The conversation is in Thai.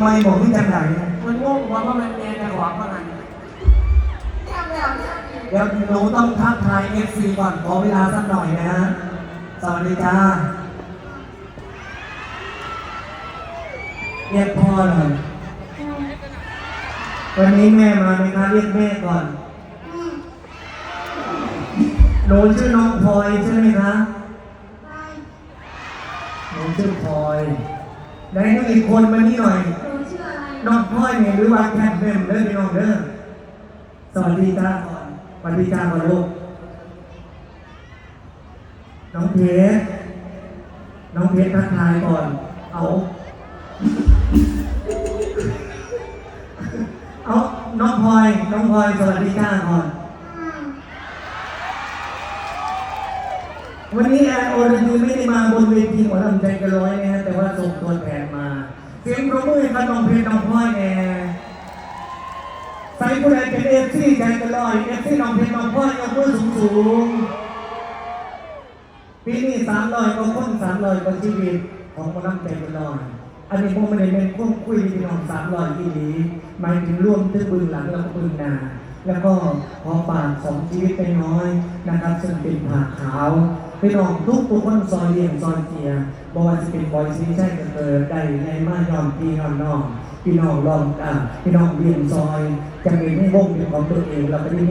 ไม่บอกพี่จังไหนมันงงว่ามันแมนแต่ขวางว่างั้นเดี๋ยวหนูต้องทักทายเอฟซีก่อนขอเวลาสักหน่อยนะฮะสวัสดีจ้าเรียกพ่อหน่อยวันนี้แม่มาไหมคะเรียกแม่ก่อนหนูชื่อน้องพลอยใช่ไหมคะหนูชื่อพลอยไหนดูอีกคนมานี่หน่อย น้องพลอยเนี่ยหรือว่าแคทเมมเด้อพี่น้องเด้อสวัสดีจ้าก่อนสวัสดีจ้าก่อนลูกน้องเพชรน้องเพชรทักทายก่อน เอาเอาน้องพลอย น้องพลอยสวัสดีจ้าก่อน วันนี้แอนโอรดีไม่ได้มาบนเวทีหมอลำใจกระร้อยนะฮะแต่ว่าส่งตัวแทนมา เสียงประมือกัน้องเพลงน้องพลอยแน่ใส่ผู้ใดเป็นเอฟซีใจกันลอยเอฟซีน้องเพลงน้องพลอยยกมือสูงสูงปีนี้สามร้อยก็คนสามร้อยก็ชีวิตของหมอลำใจกันลอยอันนี้ผมไม่ได้เป็นพวกคุยพี่น้องสามร้อยที่นี้หมายถึงร่วมทึ่บึงหลังแล้วก็บึงหนา แล้วก็พอปากสองชีวิตไปน้อยนะครับซึ่งเป็นผ่าขาวพี่น้องทุกตัวคนซอยเลี่ยงซอยเกียบอกว่าจะเป็นบอยซีใช่กันเกิดได้ในมายอมพี่น้องน้องพี่น้องลองอ่าพี่น้องเลี่ยงซอยจะมีให้วงเป็นของตัวเองเราก็ได้